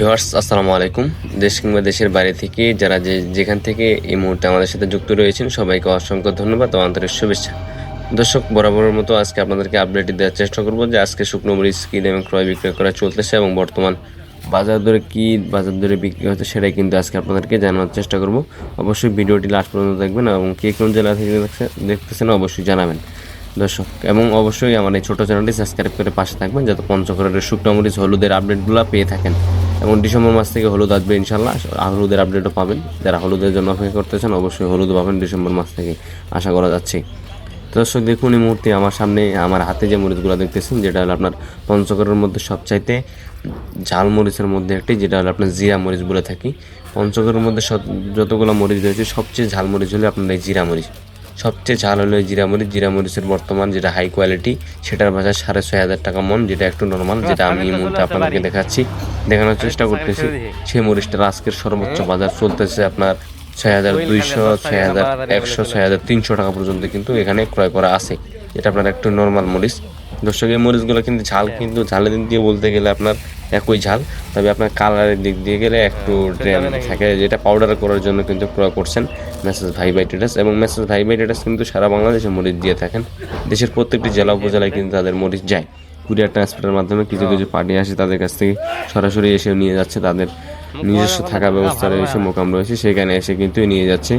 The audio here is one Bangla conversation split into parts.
ভিউয়ার্স, আসসালামু আলাইকুম। দেশ কিংবা দেশের বাইরে থেকে যারা যে যেখান থেকে এই মুহূর্তে আমাদের সাথে যুক্ত রয়েছেন, সবাইকে অসংখ্য ধন্যবাদ ও আন্তরিক শুভেচ্ছা। দর্শক, বরাবরের মতো আজকে আপনাদেরকে আপডেট দেওয়ার চেষ্টা করব যে আজকে শুকনো মরিচ কী দামে ক্রয় বিক্রয় করা চলতেছে এবং বর্তমান বাজার দরে কী, বাজার দরে বিক্রি হচ্ছে সেটাই কিন্তু আজকে আপনাদেরকে জানানোর চেষ্টা করব। অবশ্যই ভিডিওটি লাস্ট পর্যন্ত দেখবেন এবং কে কোন জেলা থেকে দেখতেছেন অবশ্যই জানাবেন। দর্শক, এবং অবশ্যই আমার এই ছোটো চ্যানেলটি সাবস্ক্রাইব করে পাশে থাকবেন, যাতে পঞ্চগড়ের শুকনো মরিচ, হলুদের আপডেটগুলো পেয়ে থাকেন। এবং ডিসেম্বর মাস থেকে হলুদ আসবে ইনশাল্লাহ হলুদের আপডেটও পাবেন। যারা হলুদের জন্য অপেক্ষা করতেছেন, অবশ্যই হলুদ পাবেন ডিসেম্বর মাস থেকে, আশা করা যাচ্ছে। দর্শক, দেখুন এই মুহূর্তে আমার সামনে, আমার হাতে যে মরিচগুলো দেখতেছেন, যেটা হলো আপনার পঞ্চগড়ের মধ্যে সবচাইতে ঝাল মরিচের মধ্যে একটি, যেটা হলো আপনার জিরা মরিচ বলে থাকি। পঞ্চগড়ের মধ্যে যতগুলো মরিচ রয়েছে, সবচেয়ে ঝাল মরিচ হলো আপনার এই জিরা মরিচ। সবচেয়ে ঝাল হলো এই জিরা মরিচ জিরা মরিচের বর্তমান যেটা হাই কোয়ালিটি সেটার বাজার সাড়ে ছয় হাজার টাকা মন যেটা একটু নর্মাল যেটা আমি এই মুহূর্তে আপনাদেরকে দেখাচ্ছি। দেখানোর চেষ্টা করতেছি সেই মরিচটার আজকের সর্বোচ্চ বাজার চলতেছে আপনার ছয় হাজার দুইশো ছয় হাজার একশো ছয় হাজার তিনশো টাকা পর্যন্ত কিন্তু এখানে ক্রয় করা আছে। এটা আপনার একটু নর্মাল মরিচ। দর্শক এই মরিচগুলো কিন্তু ঝাল কিন্তু ঝালের দিক দিয়ে বলতে গেলে আপনার একই ঝাল তবে আপনার কালারের দিক দিয়ে গেলে একটু ড্রেম থাকে। যেটা পাউডার করার জন্য কিন্তু ক্রয় করছেন। মেসেজ ভাই বাই টেটাস এবং মেসেজ ভাই বাই টেটাস কিন্তু সারা বাংলাদেশে মরিচ দিয়ে থাকেন। দেশের প্রত্যেকটি জেলা উপজেলায় কিন্তু তাদের মরিচ যায়। কুরিয়ার ট্রান্সপোর্টের মাধ্যমে কিছু কিছু পার্টি আসে তাদের কাছ থেকে সরাসরি এসে নিয়ে যাচ্ছে তাদের নিজস্ব থাকা ব্যবস্থা রয়েছে মোকাম রয়েছে সেখানে এসে কিন্তু নিয়ে যাচ্ছে।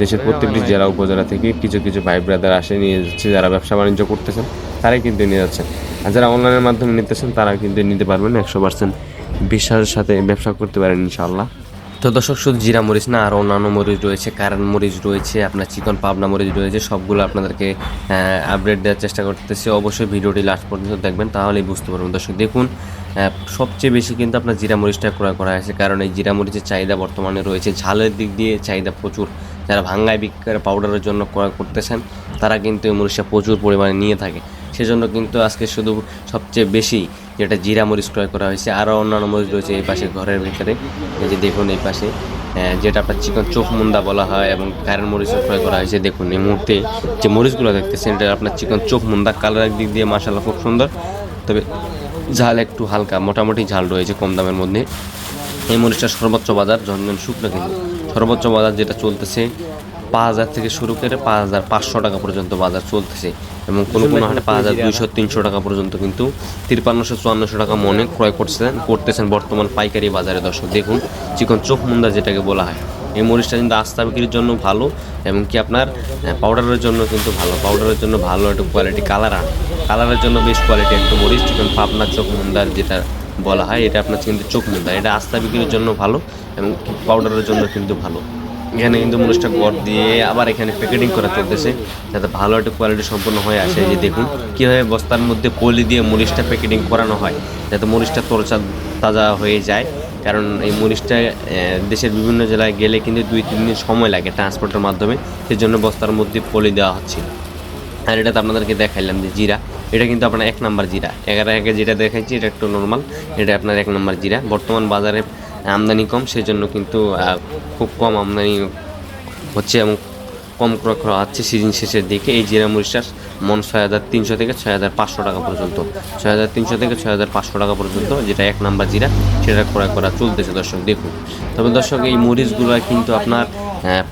দেশের প্রত্যেকটি জেলা উপজেলা থেকে কিছু কিছু ভাই ব্রাদার আসে নিয়ে যাচ্ছে যারা ব্যবসা বাণিজ্য করতেছেন তারাই কিন্তু নিয়ে যাচ্ছেন আর যারা অনলাইনের মাধ্যমে নিতেছেন তারা কিন্তু নিতে পারবেন একশো পার্সেন্ট বিশ্বাসের সাথে ব্যবসা করতে পারেন ইনশাআল্লাহ। তো দর্শক, শুধু জিরা মরিচ না, আর অন্যান্য মরিচ রয়েছে, কারেন্ট মরিচ রয়েছে, আপনার চিকন পাবনা মরিচ রয়েছে, সবগুলো আপনাদেরকে আপডেট দেওয়ার চেষ্টা করতেছি। অবশ্যই ভিডিওটি লাস্ট পর্যন্ত দেখবেন, তাহলেই বুঝতে পারবেন। দর্শক, দেখুন সবচেয়ে বেশি কিন্তু আপনার জিরা মরিচটা ক্রয় করা হয়েছে, কারণ এই জিরা মরিচের চাহিদা বর্তমানে রয়েছে। ঝালের দিক দিয়ে চাহিদা প্রচুর। যারা ভাঙ্গায় বিক্রি পাউডারের জন্য ক্রয় করতেছেন, তারা কিন্তু এই মরিচটা প্রচুর পরিমাণে নিয়ে থাকে। সেজন্য কিন্তু আজকে শুধু সবচেয়ে বেশি যেটা জিরা মরিচ ক্রয় করা হয়েছে। আরও অন্যান্য মরিচ রয়েছে এই পাশে ঘরের ভিতরে। এই যে দেখুন এই পাশে যেটা আপনার চিকন চোখ মুন্দা বলা হয় এবং কারেন্ট মরিচ ক্রয় করা হয়েছে। দেখুন এই মুহূর্তে যে মরিচগুলো দেখতেছেন, এটা আপনার চিকন চোখ মুন্দা কালারের দিক দিয়ে মাসাল্লাহ খুব সুন্দর। তবে ঝাল একটু হালকা, মোটামুটি ঝাল রয়েছে কম দামের মধ্যে। এই মরিচটার সর্বোচ্চ বাজার জনজন শুকনো কিন্তু। সর্বোচ্চ বাজার যেটা চলতেছে পাঁচ হাজার থেকে শুরু করে পাঁচ হাজার পাঁচশো টাকা পর্যন্ত বাজার চলতেছে এবং কোনো কোনো হাটে পাঁচ হাজার দুইশো তিনশো টাকা পর্যন্ত কিন্তু তিরপান্নশো চুয়ান্নশো টাকা মনে ক্রয় করছেন করতেছেন বর্তমান পাইকারি বাজারে দর্শক। দেখুন চিকন চোখ মুন্দা যেটাকে বলা হয়। এই মরিচটা কিন্তু আস্থা বিক্রির জন্য ভালো এবং কি আপনার পাউডারের জন্য কিন্তু ভালো। পাউডারের জন্য ভালো একটা কোয়ালিটি কালার আন। কালারের জন্য বেশ কোয়ালিটি একটা মরিচ চিকন পাবনা চোখ মুন্দার যেটা বলা হয় এটা আপনার কিন্তু চোখ মুন্দা। এটা আস্থা বিক্রির জন্য ভালো এবং পাউডারের জন্য কিন্তু ভালো। এখানে কিন্তু মরিচটা গড় দিয়ে আবার এখানে প্যাকেটিং করা চলতেছে, যাতে ভালো একটা কোয়ালিটি সম্পন্ন হয়ে আসে। যে দেখুন, কীভাবে বস্তার মধ্যে পলি দিয়ে মরিচটা প্যাকেটিং করানো হয়, যাতে মরিচটা তরচা তাজা হয়ে যায়। কারণ এই মরিচটা দেশের বিভিন্ন জেলায় গেলে কিন্তু দুই, তিন দিন সময় লাগে ট্রান্সপোর্টের মাধ্যমে সেই জন্য বস্তার মধ্যে পলি দেওয়া হচ্ছে আর এটা তো আপনাদেরকে দেখাইলাম যে জিরা, এটা কিন্তু আপনার এক নাম্বার জিরা। এগারো একে যেটা দেখাইছি, এটা একটু নর্মাল এটা আপনার এক নাম্বার জিরা। বর্তমান বাজারে আমদানি কম, সেজন্য কিন্তু খুব কম আমদানি হচ্ছে এবং কম ক্রয় করা হচ্ছে সিজন শেষের দিকে। এই জিরা মরিচটার মন ছয় হাজার তিনশো থেকে ছয় হাজার পাঁচশো টাকা পর্যন্ত। ছয় হাজার তিনশো থেকে ছয় হাজার পাঁচশো টাকা পর্যন্ত যেটা এক নাম্বার জিরা, সেটা ক্রয় করা চলতেছে দর্শক, দেখুন। তবে দর্শক, এই মরিচগুলো কিন্তু আপনার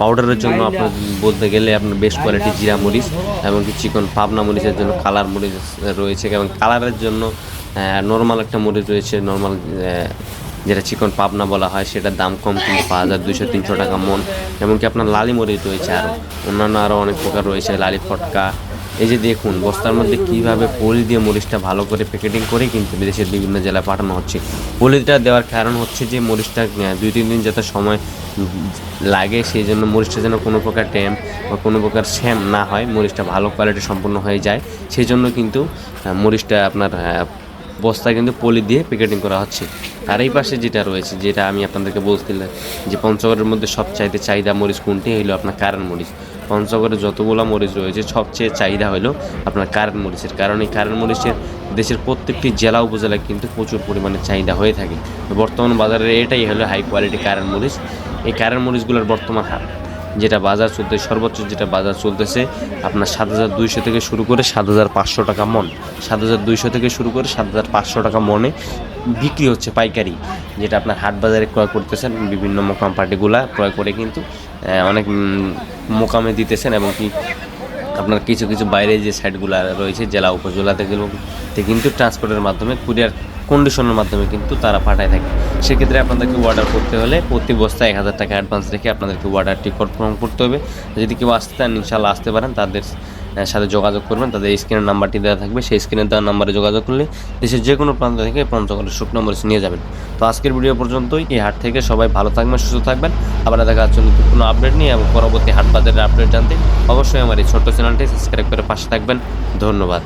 পাউডারের জন্য আপনার বলতে গেলে আপনার বেস্ট কোয়ালিটি জিরা মরিচ এবং কি চিকন পাবনা মরিচের জন্য কালার মরিচ রয়েছে এবং কালারের জন্য নর্মাল একটা মরিচ রয়েছে নর্মাল যেটা চিকন পাবনা বলা হয়, সেটার দাম কম কিন্তু পাঁচ হাজার দুশো তিনশো টাকা মন। এমনকি আপনার লালি মরিচ রয়েছে আরও অন্যান্য আরও অনেক প্রকার রয়েছে, লালি ফটকা। এই যে দেখুন, বস্তার মধ্যে কীভাবে পলি দিয়ে মরিচটা ভালো করে প্যাকেটিং করে কিন্তু বিদেশের বিভিন্ন জেলায় পাঠানো হচ্ছে। পলিটা দেওয়ার কারণ হচ্ছে যে মরিচটা দুই তিন দিন যাতে সময় লাগে, সেই জন্য মরিচটা যেন কোনো প্রকার ট্যাম বা কোনো প্রকার শ্যাম না হয়, মরিচটা ভালো কোয়ালিটি সম্পন্ন হয়ে যায়। সেই জন্য কিন্তু মরিচটা আপনার বস্তা কিন্তু পলি দিয়ে প্যাকেটিং করা হচ্ছে। আর এই পাশে যেটা রয়েছে, যেটা আমি আপনাদেরকে বলছিলাম যে পঞ্চগড়ের মধ্যে সবচাইতে চাহিদা মরিচ কোনটি হইল আপনার কারণ মরিচ। পঞ্চগড়ে যতগুলো মরিচ রয়েছে, সবচেয়ে চাহিদা হলো আপনার কারেন্ট মরিচের। কারণ এই কারেন্ট মরিচের দেশের প্রত্যেকটি জেলা, উপজেলায় কিন্তু প্রচুর পরিমাণে চাহিদা হয়ে থাকে। বর্তমান বাজারে এটাই হলো হাই কোয়ালিটি কারেন্ট মরিচ। এই কারেন্ট মরিচগুলোর বর্তমান যেটা বাজার চলতে, সর্বোচ্চ যেটা বাজার চলতেছে, আপনার সাত হাজার দুইশো থেকে শুরু করে সাত হাজার পাঁচশো টাকা মন। সাত হাজার দুইশো থেকে শুরু করে সাত হাজার পাঁচশো টাকা মনে বিক্রি হচ্ছে পাইকারি, যেটা আপনার হাট বাজারে ক্রয় করতেছেন, বিভিন্ন মোকাম পার্টিগুলা ক্রয় করে কিন্তু অনেক মোকামে দিতেছেন এবং কি আপনার কিছু কিছু বাইরে যে সাইটগুলো রয়েছে, জেলা উপজেলা থেকে কিন্তু ট্রান্সপোর্টের মাধ্যমে কুরিয়ার কন্ডিশনের মাধ্যমে কিন্তু তারা পাঠায় থাকে। সেক্ষেত্রে আপনাদেরকে অর্ডার করতে হলে প্রতি বস্তায় এক হাজার টাকা অ্যাডভান্স রেখে আপনাদেরকে অর্ডারটি কনফার্ম করতে হবে। যদি কেউ আসতে চান ইনশাল্লাহ আসতে পারেন, তাদের সাথে যোগাযোগ করবেন। তাদের স্ক্রিনের নাম্বারটি দেওয়া থাকবে। সেই স্ক্রিনে দেওয়া নাম্বারে যোগাযোগ করলে দেশের যে কোনো প্রান্ত থেকে পঞ্চগড়ের শুকনো মরিচ নিয়ে যাবেন। তো আজকের ভিডিও পর্যন্তই। এই হাট থেকে সবাই ভালো থাকবেন, সুস্থ থাকবেন। আবার দেখা যাচ্ছে নতুন কোনো আপডেট নিয়ে এবং পরবর্তী হাট বাজারের আপডেট জানতে অবশ্যই আমার এই ছোট্ট চ্যানেলটি সাবস্ক্রাইব করে পাশে থাকবেন। ধন্যবাদ।